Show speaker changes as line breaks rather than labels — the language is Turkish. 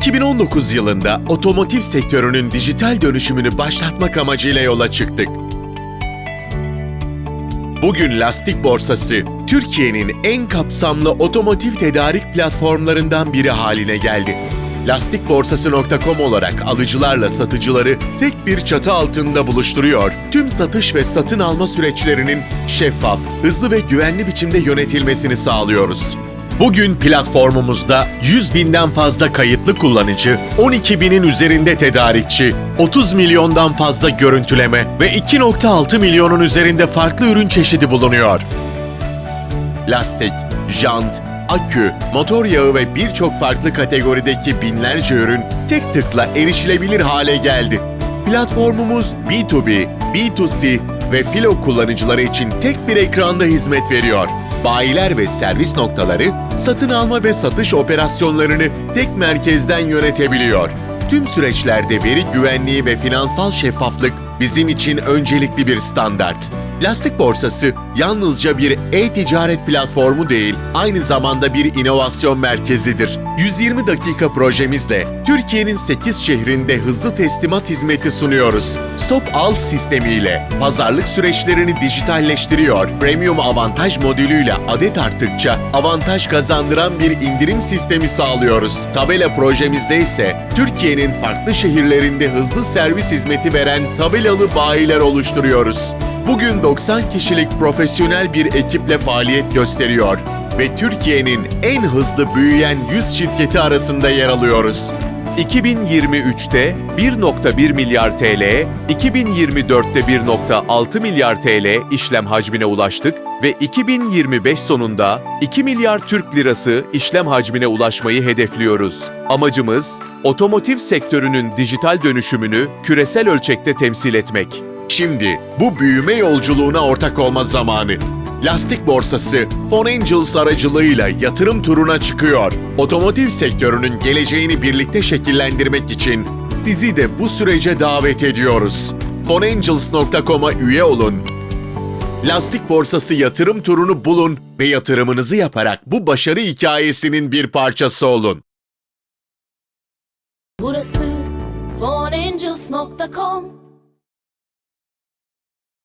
2019 yılında otomotiv sektörünün dijital dönüşümünü başlatmak amacıyla yola çıktık. Bugün Lastik Borsası, Türkiye'nin en kapsamlı otomotiv tedarik platformlarından biri haline geldi. Lastikborsası.com olarak alıcılarla satıcıları tek bir çatı altında buluşturuyor. Tüm satış ve satın alma süreçlerinin şeffaf, hızlı ve güvenli biçimde yönetilmesini sağlıyoruz. Bugün platformumuzda 100 binden fazla kayıtlı kullanıcı, 12 binin üzerinde tedarikçi, 30 milyondan fazla görüntüleme ve 2.6 milyonun üzerinde farklı ürün çeşidi bulunuyor. Lastik, jant, akü, motor yağı ve birçok farklı kategorideki binlerce ürün tek tıkla erişilebilir hale geldi. Platformumuz B2B, B2C ve Filo kullanıcıları için tek bir ekranda hizmet veriyor. Bayiler ve servis noktaları satın alma ve satış operasyonlarını tek merkezden yönetebiliyor. Tüm süreçlerde veri güvenliği ve finansal şeffaflık bizim için öncelikli bir standart. Lastik Borsası yalnızca bir e-ticaret platformu değil, aynı zamanda bir inovasyon merkezidir. 120 dakika projemizle Türkiye'nin 8 şehrinde hızlı teslimat hizmeti sunuyoruz. Stop Al sistemiyle pazarlık süreçlerini dijitalleştiriyor. Premium avantaj modülüyle adet arttıkça avantaj kazandıran bir indirim sistemi sağlıyoruz. Tabela projemizde ise Türkiye'nin farklı şehirlerinde hızlı servis hizmeti veren tabelalı bayiler oluşturuyoruz. Bugün 90 kişilik profesyonel bir ekiple faaliyet gösteriyor ve Türkiye'nin en hızlı büyüyen 100 şirketi arasında yer alıyoruz.
2023'te 1.1 milyar TL, 2024'te 1.6 milyar TL işlem hacmine ulaştık ve 2025 sonunda 2 milyar Türk lirası işlem hacmine ulaşmayı hedefliyoruz. Amacımız otomotiv sektörünün dijital dönüşümünü küresel ölçekte temsil etmek.
Şimdi bu büyüme yolculuğuna ortak olma zamanı. Lastik borsası Fon Angels aracılığıyla yatırım turuna çıkıyor. Otomotiv sektörünün geleceğini birlikte şekillendirmek için sizi de bu sürece davet ediyoruz. fonangels.com'a üye olun. Lastik borsası yatırım turunu bulun ve yatırımınızı yaparak bu başarı hikayesinin bir parçası olun.
Burası fonangels.com